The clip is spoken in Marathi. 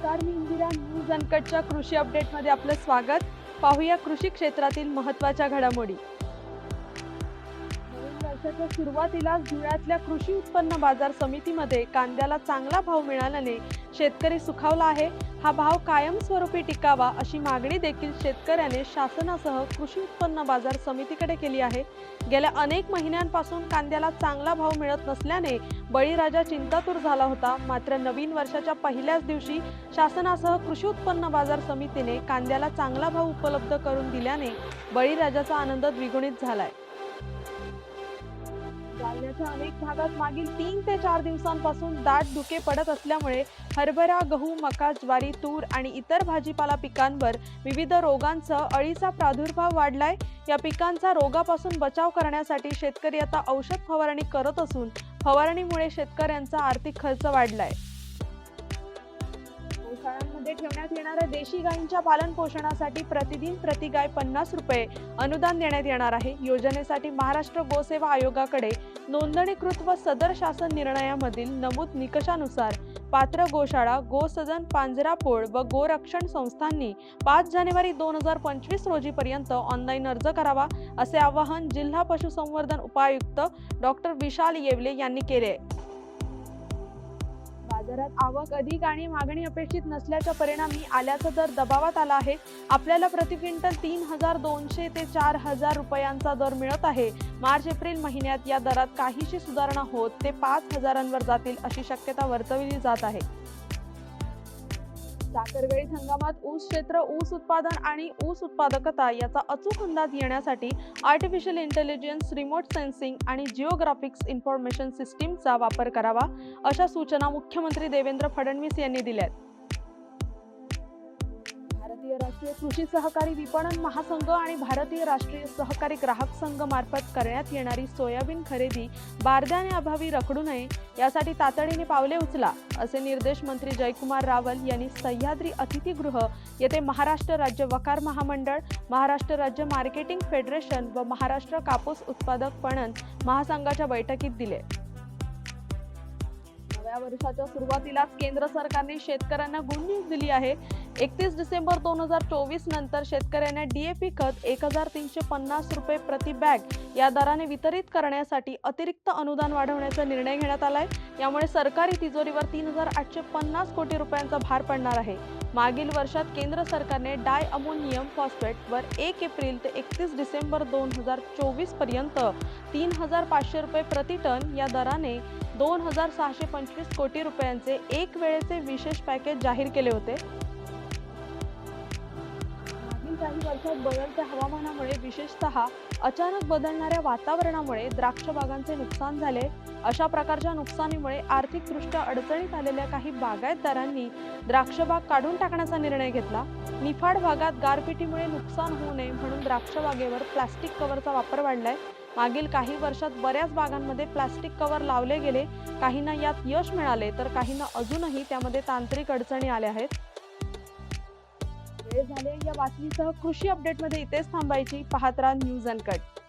नमस्कार मी इंदिरा न्यूज अनकटच्या कृषी अपडेटमध्ये आपलं स्वागत. पाहूया कृषी क्षेत्रातील महत्त्वाच्या घडामोडी. वर्षाच्या सुरुवातीला धुळ्यातल्या कृषी उत्पन्न बाजार समितीमध्ये कांद्याला चांगला भाव मिळाल्याने शेतकरी सुखावला आहे. हा भाव कायमस्वरूपी टिकावा अशी मागणी देखील शेतकऱ्याने शासनासह कृषी उत्पन्न बाजार समितीकडे केली आहे. गेल्या अनेक महिन्यांपासून कांद्याला चांगला भाव मिळत नसल्याने बळीराजा चिंतातूर झाला होता. मात्र नवीन वर्षाच्या पहिल्याच दिवशी शासनासह कृषी उत्पन्न बाजार समितीने कांद्याला चांगला भाव उपलब्ध करून दिल्याने बळीराजाचा आनंद द्विगुणित झालाय. जालन्याच्या अनेक भागात मागील तीन ते चार दिवसांपासून दाट धुके पडत असल्यामुळे हरभरा गहू मका ज्वारी तूर आणि इतर भाजीपाला पिकांवर विविध रोगांचा अळीचा प्रादुर्भाव वाढलाय. या पिकांचा रोगापासून बचाव करण्यासाठी शेतकरी आता औषध फवारणी करत असून फवारणीमुळे शेतकऱ्यांचा आर्थिक खर्च वाढलाय. शाळांमध्ये ठेवण्यात येणाऱ्या देशी गायींच्या पालन पोषणासाठी प्रतिदिन प्रति गाय पन्नास रुपये अनुदान देण्यात येणार आहे. योजनेसाठी महाराष्ट्र गोसेवा आयोगाकडे नोंदणीकृत व सदर शासन निर्णयामधील नमूद निकषानुसार पात्र गोशाळा गोसदन पांजरापोळ व गोरक्षण संस्थांनी पाच जानेवारी दोन हजार पंचवीस रोजीपर्यंत ऑनलाईन अर्ज करावा असे आवाहन जिल्हा पशुसंवर्धन उपायुक्त डॉक्टर विशाल येवले यांनी केले बाजारात आवक अधिक आणि मागणी अपेक्षित नसल्याच्या परिणामी आल्याचा दर दबावात आला आहे. आपल्याला प्रति क्विंटल तीन हजार दोनशे ते चार हजार रुपयांचा दर मिळत आहे. मार्च एप्रिल महिन्यात या दरात काहीशी सुधारणा होत ते पाच हजारांवर जातील अशी शक्यता वर्तविली जात आहे. साखरवेळीत हंगामात ऊस क्षेत्र ऊस उत्पादन आणि ऊस उत्पादकता याचा अचूक अंदाज येण्यासाठी आर्टिफिशियल इंटेलिजन्स रिमोट सेन्सिंग आणि जिओग्राफिक्स इन्फॉर्मेशन सिस्टीमचा वापर करावा अशा सूचना मुख्यमंत्री देवेंद्र फडणवीस यांनी दिल्यात. भारतीय राष्ट्रीय कृषी सहकारी विपणन महासंघ आणि भारतीय राष्ट्रीय सहकारी ग्राहक संघ मार्फत करण्यात येणारी सोयाबीन खरेदी बारदाने अभावी रखडू नये यासाठी तातडीने पावले उचला असे निर्देश मंत्री जयकुमार रावल यांनी सह्याद्री अतिथीगृह येथे महाराष्ट्र राज्य वकार महामंडळ महाराष्ट्र राज्य मार्केटिंग फेडरेशन व महाराष्ट्र कापूस उत्पादक पणन महासंघाच्या बैठकीत दिले. नव्या वर्षाच्या सुरुवातीलाच केंद्र सरकारने शेतकऱ्यांना गुड न्यूज दिली आहे. एकतीस डिसेंबर दोन हजार चोवीस नंतर शेतकऱ्यांना डीएपी खत एक हजार तीनशे पन्नास रुपये प्रति बॅग या दराने वितरित करण्यासाठी अतिरिक्त अनुदान वाढवण्याचा निर्णय घेण्यात आलाय. यामुळे सरकारी तिजोरीवर तीन हजार आठशे पन्नास कोटी रुपयांचा भार पडणार आहे. मागील वर्षात केंद्र सरकारने डाय अमोनियम फॉस्फेटवर एक एप्रिल ते एकतीस डिसेंबर दोन हजार चोवीसपर्यंत तीन हजार पाचशे रुपये प्रति टन या दराने दोन हजार सहाशे पंचवीस कोटी रुपयांचे एक वेळेचे विशेष पॅकेज जाहीर केले होते. काही वर्षात बदलत्या हवामानामुळे विशेषतः अचानक बदलणाऱ्या वातावरणामुळे द्राक्ष बागांचे नुकसान झाले. अशा प्रकारच्या नुकसानीमुळे आर्थिकदृष्ट्या अडचणीत आलेल्या काही बागायतदारांनी द्राक्ष बाग काढून टाकण्याचा निर्णय घेतला. निफाड भागात गारपिटीमुळे नुकसान होऊ नये म्हणून द्राक्ष बागेवर प्लास्टिक कव्हरचा वापर वाढलाय. मागील काही वर्षात बऱ्याच बागांमध्ये प्लास्टिक कव्हर लावले गेले. काहींना यात यश मिळाले तर काहींना अजूनही त्यामध्ये तांत्रिक अडचणी आल्या आहेत. वेळ झाले. या बातमीसह कृषी अपडेटमध्ये इथेच थांबायची. पाहत राहा न्यूज अनकट